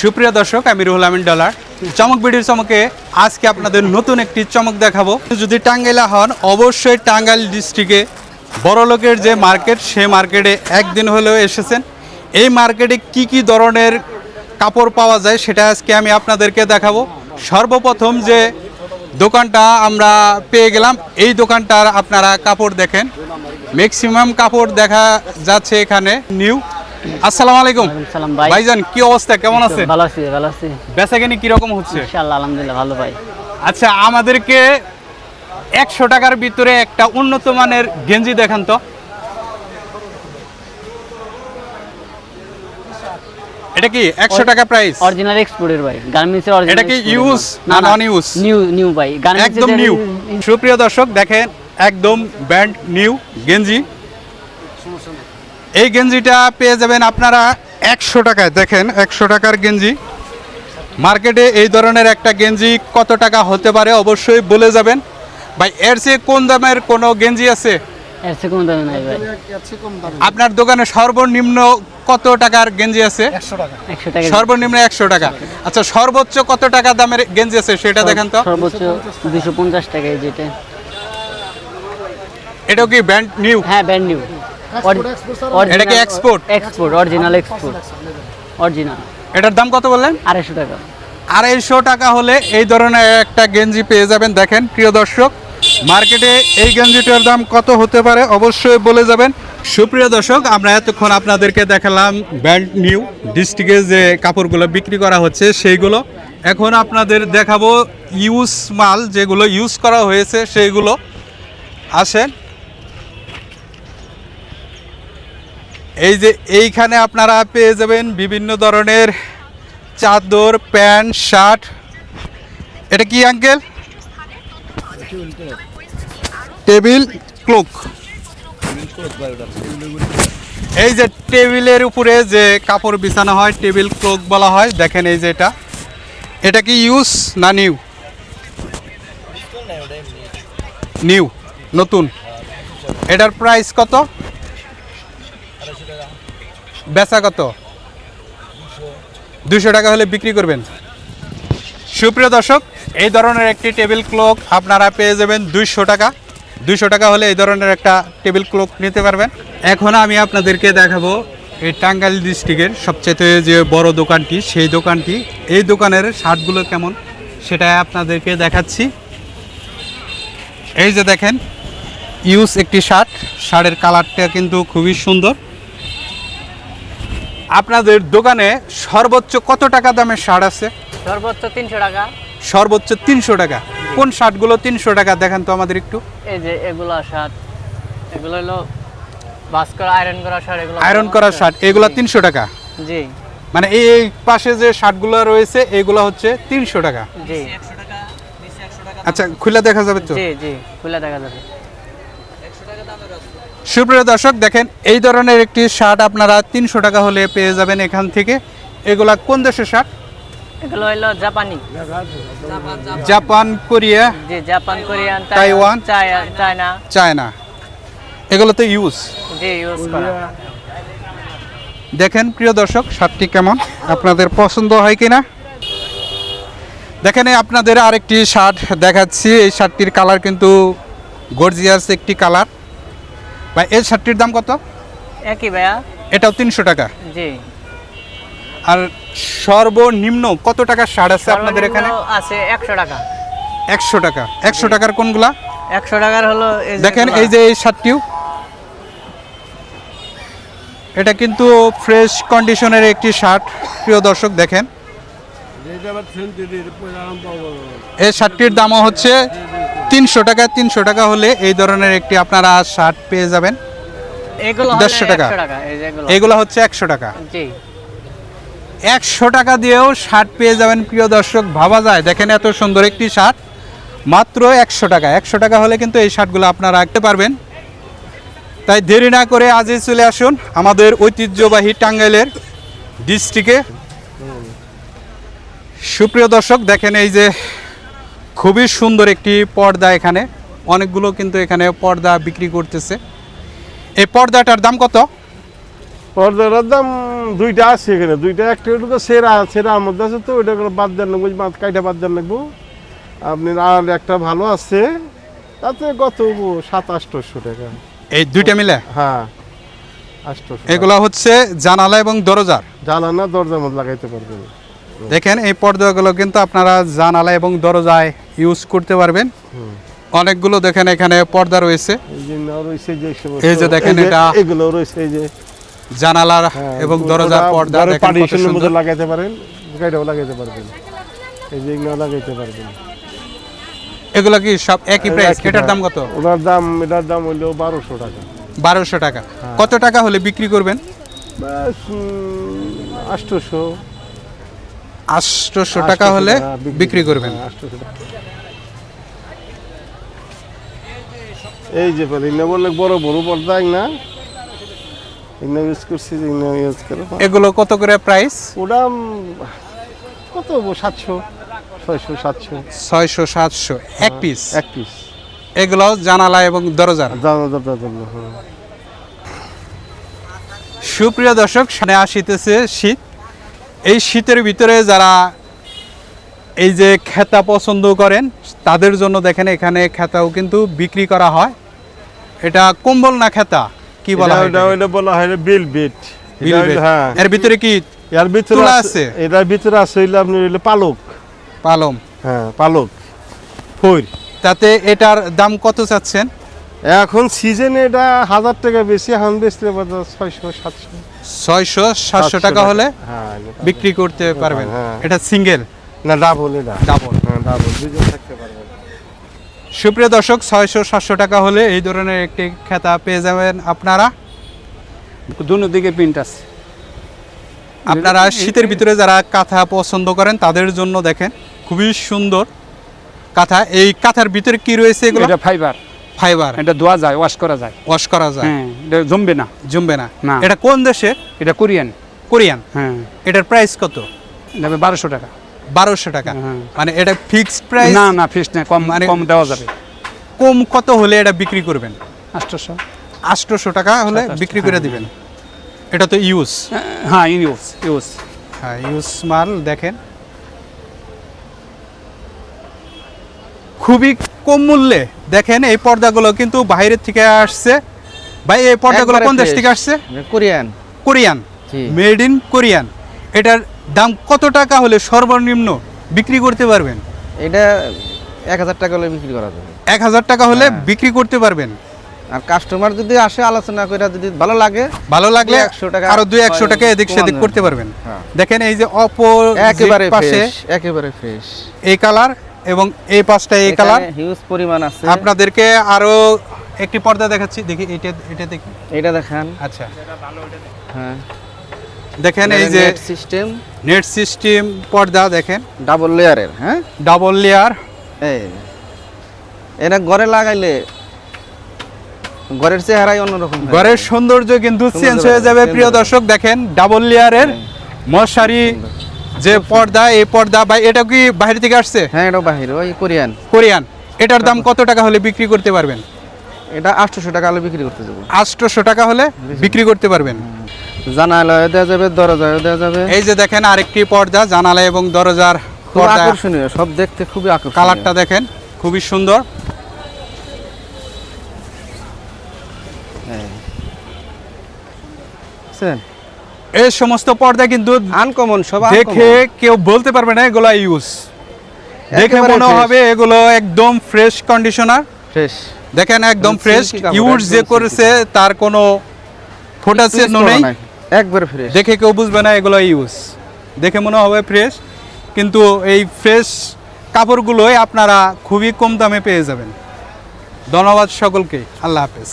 সুপ্রিয় দর্শক, আমি রুহুল আমিন ডলার। চমক ভিডিওর চমকে আজকে আপনাদের নতুন একটি চমক দেখাবো। যদি টাঙ্গাইলা হন, অবশ্যই টাঙ্গাইল ডিস্ট্রিক্টে বড় লোকের যে মার্কেট সে মার্কেটে একদিন হলেও এসেছেন। এই মার্কেটে কি কি ধরনের কাপড় পাওয়া যায়, সেটা আজকে আমি আপনাদেরকে দেখাবো। সর্বপ্রথম যে দোকানটা আমরা পেয়ে গেলাম, এই দোকানটার আপনারা কাপড় দেখেন। ম্যাক্সিমাম কাপড় দেখা যাচ্ছে এখানে নিউ আসসালামু আলাইকুম। সালাম ভাই। ভাইজান কি অবস্থা? কেমন আছে? ভালো আছি ভালো আছি। বেচাকেনি কীরকম হচ্ছে? ইনশাআল্লাহ আলহামদুলিল্লাহ ভালো ভাই। আচ্ছা আমাদেরকে একশো টাকার ভিতরে একটা উন্নত মানের গেঞ্জি দেখান তো। এটা কি একশো টাকা প্রাইস অরিজিনাল এক্সপোর্টের ভাই গার্মেন্টসের অরিজিনাল এটা কি use না non-use? নিউ নিউ ভাই একদম নিউ সুপ্রিয় দর্শক দেখেন একদম ব্যান্ড নিউ গেঞ্জি। এই গেঞ্জিটা পেয়ে যাবেন আপনারা একশো টাকায়। দেখেন একশো টাকার গেঞ্জি। মার্কেটে এই ধরনের একটা গেঞ্জি কত টাকা হতে পারে অবশ্যই বলে যাবেন। ভাই এর চেয়ে কোন দামের কোনো গেঞ্জি আছে? এর চেয়ে কোনো দামে নাই ভাই। আপনার দোকানে সর্বনিম্ন কত টাকার গেঞ্জি আছে? সর্বনিম্ন একশো টাকা। আচ্ছা সর্বোচ্চ কত টাকা দামের গেঞ্জি আছে সেটা দেখেন তো। সর্বোচ্চ দুশো পঞ্চাশ টাকা যেটা। এটাও কি ব্যান্ড নিউ? হ্যাঁ ব্র্যান্ড নিউ। এটা কি export? Export original export original এটার দাম কত বললেন? আড়াইশো টাকা। আড়াইশো টাকা হলে এই ধরনের একটা গেঞ্জি পেয়ে যাবেন। দেখেন প্রিয় দর্শক মার্কেটে এই গেঞ্জিটার দাম কত হতে পারে অবশ্যই বলে যাবেন। সুপ্রিয় দর্শক আমরা এতক্ষণ আপনাদেরকে দেখালাম ব্যান্ড নিউ ডিস্ট্রিক্টে যে কাপড়গুলো বিক্রি করা হচ্ছে সেইগুলো। এখন আপনাদের দেখাবো ইউজ মাল যেগুলো ইউজ করা হয়েছে সেইগুলো। আসেন এই যে এইখানে আপনারা পেয়ে যাবেন বিভিন্ন ধরনের চাদর, প্যান্ট, শার্ট। এটা কি, আঙ্কেল? Table cloak. এই যে টেবিলের উপরে যে কাপড় বিছানো হয়, টেবিল ক্লোক বলা হয়, দেখেন এই যে এটা। এটা কি ইউজ না নিউ? নিউ, নতুন। এটার প্রাইস কত? বেচা কত? দুশো টাকা হলে বিক্রি করবেন। সুপ্রিয় দর্শক, এই ধরনের একটি টেবিল ক্লক আপনারা পেয়ে যাবেন দুইশো টাকা। দুইশো টাকা হলে এই ধরনের একটা টেবিল ক্লক নিতে পারবেন। এখন আমি আপনাদেরকে দেখাবো এই টাঙ্গাইল ডিস্ট্রিক্টের সবচেয়ে যে বড় দোকানটি, সেই দোকানটি, এই দোকানের শার্টগুলো কেমন সেটা আপনাদেরকে দেখাচ্ছি। এই যে দেখেন, ইউজ একটি শার্ট, শার্টের কালারটা কিন্তু খুবই সুন্দর। আপনাদের দোকানে সর্বোচ্চ কত টাকা দামের শার্ট আছে? সর্বোচ্চ তিনশো টাকা। সর্বোচ্চ তিনশো টাকা। কোন শার্টগুলো তিনশো টাকা? দেখান তো আমাদের একটু। এই যে এগুলো শার্ট এগুলো হলো বাস করা আয়রন করা শার্ট এগুলো আয়রন করা শার্ট এগুলো তিনশো টাকা? জি। মানে এই এই পাশে যে শার্টগুলো রয়েছে এগুলো হচ্ছে তিনশো টাকা। জি। আচ্ছা খুলে দেখা যাবে তো? জি জি খুলে দেখা যাবে। সুপ্রিয় দর্শক দেখেন এই ধরনের একটি শার্ট আপনারা তিনশো টাকা হলে পেয়ে যাবেন এখান থেকে। এগুলা কোন দেশের শার্ট? এগুলো হলো জাপানি। Japan Korea? জি Japan Korean Taiwan? China. China. এগুলো তো ইউজ? জি ইউজ করা। দেখেন প্রিয় দর্শক শার্টটি কেমন? আপনাদের পছন্দ হয় কিনা? দেখেন আপনাদের আরেকটি শার্ট দেখাচ্ছি। এই শার্টটির কালার কিন্তু গর্জিয়াস একটি কালার। বা এই শার্টটির দাম কত? একই ভাইয়া। এটাও তিনশো টাকা। জি। আর সর্বনিম্ন কত টাকার শার্ট আছে আপনাদের এখানে? আছে একশো টাকা। একশো টাকা। একশো টাকার কোনগুলা? একশো টাকার হলো এই যে দেখেন এই যে এই শার্টটিও। এটা কিন্তু ফ্রেশ কন্ডিশনের একটি শার্ট। প্রিয় দর্শক দেখেন। এই শার্টটির দামও হচ্ছে তিনশো টাকা তিনশো টাকা হলে এই ধরনের একটি আপনারা শার্ট পেয়ে যাবেন। দেড়শো টাকা। 100 টাকা এই যে এগুলো। এগুলো হচ্ছে একশো টাকা। একশো টাকা দিয়েও শার্ট পেয়ে যাবেন প্রিয় দর্শক। ভাবা যায় দেখেন এত সুন্দর একটি শার্ট মাত্র একশো টাকা। একশো টাকা হলে কিন্তু এই শার্টগুলো আপনারা রাখতে পারবেন। তাই দেরি না করে আজই চলে আসুন আমাদের ঐতিহ্যবাহী টাঙ্গাইলের ডিস্ট্রিক্টে সুপ্রিয় দর্শক দেখেন এই যে খুবই সুন্দর একটি পর্দা এখানে। অনেকগুলো কিন্তু এখানে পর্দা বিক্রি করতেছে। এই পর্দাটার দাম কত? পর্দাটার দাম দুইটা আছে এখানে। দুইটা একটা হলো সেরা সেরার মধ্যে আছে তো ওইটা বাদ দেন লাগবো কাইটা বাদ দেন লাগবো আপনি আর একটা ভালো আছে তাতে কত সাত আটশোশো টাকা। এই দুইটা মিলে? হ্যাঁ এগুলো হচ্ছে জানালা এবং দরজার। জানালা দরজার মধ্যে লাগাইতে পারবেন। দেখেন এই পর্দাগুলো কিন্তু আপনারা জানালা এবং দরজায় ইউজ করতে পারবেন। অনেকগুলো দেখেন এখানে পর্দা রয়েছে। এই যে দেখেন এটা- এগুলো রয়েছে এই যে জানালার হ্যাঁ, এবং দরজার পর্দা দেখেন লাগাইতে পারেন গাইটাও লাগাইতে পারবেন। এই যে এগুলো লাগাইতে পারবেন। এগুলো কি সব একই প্রাইস এটার দাম। কত? ওনার দাম এটার দাম হইল বারোশো টাকা। বারোশো টাকা। হ্যাঁ। কত টাকা হলে বিক্রি করবেন? ব্যাস আটশোশো টাকা হলে বিক্রি করবেন। এই যে পারি না বললে বড় বড় পর্দা না? ইউজ করছি ইউজ করে। এগুলো কত করে প্রাইস ওটা কত সাতশো ছয়শো সাতশো। ছয়শো সাতশো এক পিস এক পিস এগুলো জানালা এবং দাদা হ্যাঁ। সুপ্রিয় দর্শক সামনে আসিতেছে শীত। এই শীতের ভিতরে যারা এই যে খেতা পছন্দ করেন তাদের জন্য দেখেন এখানে খেতাও কিন্তু বিক্রি করা হয়। এটা কম্বল না খেতা? কি বলা হয় এটা বলা হয় বিল বিট হ্যাঁ। এর ভিতরে কি এর ভিতরে আছে? এটার ভিতরে আছে হইলে আপনি হইলে পালক। পালম হ্যাঁ পালক। ফইর। তাতে এটার দাম কত চাচ্ছেন? এখন সিজনে এটা হাজার টাকা বেশি এখন বেচতে ছয়শো সাতশো। ছয়শো সাতশো টাকা হলে হ্যাঁ বিক্রি করতে পারবেন। হ্যাঁ। এটা সিঙ্গেল না ডাবল এটা। ডাবল হ্যাঁ ডাবল দুজন থাকতে পারবে সুপ্রিয় দর্শক ছয়শো সাতশো টাকা হলে এই ধরনের একটি খেতা পেয়ে যাবেন আপনারা। দুনো দিকে প্রিন্ট আছে। আপনারা শীতের ভিতরে যারা কাঁথা পছন্দ করেন তাদের জন্য দেখেন খুবই সুন্দর কাঁথা। এই কাঁথার ভিতরে কি রয়েছে এগুলো? এটা ফাইবার ফাইবার। এটা ধোয়া যায় ওয়াশ করা যায়। ওয়াশ করা যায়। হ্যাঁ এটা জমবে না। জমবে না। না। এটা কোন দেশের এটা কোরিয়ান। কোরিয়ান। হ্যাঁ। এটার প্রাইস কত? এটা বারোশো টাকা। বারোশো টাকা। হ্যাঁ। মানে এটা ফিক্সড প্রাইস না না ফিস না কম মানে- কম দেওয়া যাবে। কম কত হলে এটা বিক্রি করবেন? আটশোশো। আটশোশো টাকা হলে বিক্রি করে হ্যাঁ। দিবেন। এটা তো ইউজ হ্যাঁ ইউজ ইউজ হ্যাঁ ইউজ মাল দেখেন। খুবই কম মূল্যে। দেখেন এই পর্দাগুলো কিন্তু বাইরের থেকে আসছে। ভাই এই পর্দাগুলো কোন দেশ থেকে আসছে? Korean. Korean. Made in Korean. এটার দাম কত টাকা হলে সর্বনিম্ন বিক্রি করতে পারবেন? এটা এক হাজার টাকা হলে বিক্রি করা যাবে। এক হাজার টাকা হলে হ্যাঁ। বিক্রি করতে পারবেন। আর কাস্টমার যদি আসে আলোচনা করে যদি ভালো লাগে ভালো লাগলে একশো টাকা আরও দুই একশো টাকা এদিক সেদিক করতে পারবেন। হ্যাঁ। দেখেন এই যে অপর একেবারে পাশে ফ্রেশ একেবারে ফ্রেশ এই কালার এবং এই পাশটা এই কালার। হিউজ পরিমাণ আছে। আপনাদেরকে আরও একটি পর্দা দেখাচ্ছি। দেখি এটা এটা দেখি। এটা দেখেন। আচ্ছা। হ্যাঁ। দেখেন এই যে সিস্টেম নেট সিস্টেম পর্দা দেখেন। ডাবল লেয়ারের হ্যাঁ? ডাবল লেয়ার এই। এটা ঘরে লাগাইলে ঘরের চেহারাই অন্যরকম ঘরের সৌন্দর্য কিন্তু চেঞ্জ হয়ে যাবে। প্রিয় দর্শক দেখেন ডাবল লেয়ারের মশারি। যে পর্দা এই পর্দা বা এটা কি বাইরে থেকে আসছে? হ্যাঁ এটা বাহির ওই কোরিয়ান। কোরিয়ান। এটার দাম কত টাকা হলে বিক্রি করতে পারবেন? এটা আটশোশো টাকা হলে বিক্রি করতে যাব। আটশোশো টাকা হলে বিক্রি করতে পারবেন। জানালায় দেওয়া যাবে দরজায় দেওয়া যাবে। এই যে দেখেন আরেকটি পর্দা জানালা এবং দরজার পর্দা। আকর্ষণীয় সব দেখতে খুবই আকর্ষণীয়। কালারটা দেখেন খুবই সুন্দর। বুঝছেন এই সমস্ত পর্দা কিন্তু আনকমন সব দেখে কেউ বলতে পারবে না এগুলো ইউজ দেখে মনে হবে এগুলো একদম ফ্রেশ কন্ডিশনার ফ্রেশ দেখেন একদম ফ্রেশ ইউজ যে করেছে তার কোনো ফোটাছে নেই। একবার ফ্রেশ দেখে কেউ বুঝবে না এগুলো ইউজ দেখে মনে হবে ফ্রেশ কিন্তু এই ফ্রেশ কাপড়গুলোই আপনারা খুবই কম দামে পেয়ে যাবেন। ধন্যবাদ সকলকে। আল্লাহ হাফেজ।